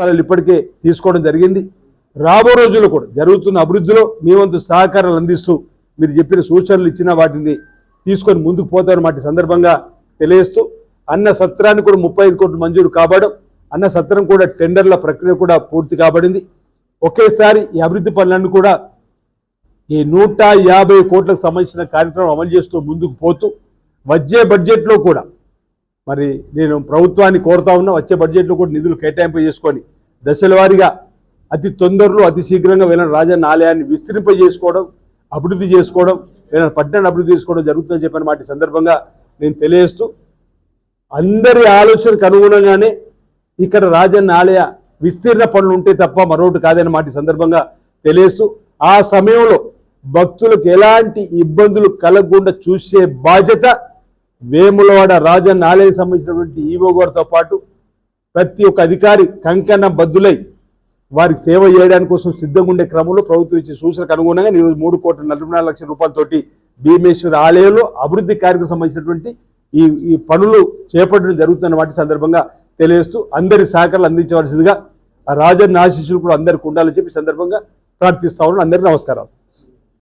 స్థలాలు ఇప్పటికే తీసుకోవడం జరిగింది. రాబో రోజుల్లో కూడా జరుగుతున్న అభివృద్ధిలో మీ వంతు సహకారాలు అందిస్తూ మీరు చెప్పిన సూచనలు ఇచ్చిన వాటిని తీసుకొని ముందుకు పోతారు వాటి సందర్భంగా తెలియస్తూ అన్న సత్రాన్ని కూడా ముప్పై ఐదు కోట్లు మంజూరు కాబడడం అన్న సత్రం కూడా టెండర్ల ప్రక్రియ కూడా పూర్తి కాబడింది. ఒకేసారి ఈ అభివృద్ధి పనులన్నీ కూడా ఈ నూట యాభై కోట్లకు సంబంధించిన కార్యక్రమం అమలు చేస్తూ ముందుకు పోతూ వచ్చే బడ్జెట్లో కూడా మరి నేను ప్రభుత్వాన్ని కోరుతా ఉన్నా వచ్చే బడ్జెట్లో కూడా నిధులు కేటాయింపు చేసుకొని దశలవారీగా అతి తొందరలో అతి శీఘ్రంగా వీళ్ళని రాజన్న ఆలయాన్ని విస్తరింపజేసుకోవడం అభివృద్ధి చేసుకోవడం వీళ్ళని పట్టణాన్ని అభివృద్ధి చేసుకోవడం జరుగుతుందని చెప్పిన మాట సందర్భంగా నేను తెలియజేస్తూ అందరి ఆలోచనకు అనుగుణంగానే ఇక్కడ రాజన్న ఆలయ విస్తీర్ణ పనులు ఉంటే తప్ప మరొకటి కాదని మాట సందర్భంగా తెలియస్తూ ఆ సమయంలో భక్తులకు ఎలాంటి ఇబ్బందులు కలగకుండా చూసే బాధ్యత వేములవాడ రాజన్న ఆలయం సంబంధించినటువంటి ఈవో గారితో పాటు ప్రతి ఒక్క అధికారి కంకణ బద్దులై వారికి సేవ చేయడానికి కోసం సిద్ధంగా ఉండే క్రమంలో ప్రభుత్వం ఇచ్చే సూచనకు అనుగుణంగా ఈరోజు మూడు కోట్ల నలభై నాలుగు లక్షల రూపాయలతోటి భీమేశ్వర ఆలయంలో అభివృద్ధి కార్యక్రమం సంబంధించినటువంటి ఈ ఈ పనులు చేపట్టడం జరుగుతున్న వాటి సందర్భంగా తెలియజేస్తూ అందరి సహకారాలు అందించవలసిందిగా ఆ రాజన్న ఆశీస్సులు కూడా అందరికి ఉండాలని చెప్పి సందర్భంగా ప్రార్థిస్తా ఉన్నాను. అందరికీ నమస్కారం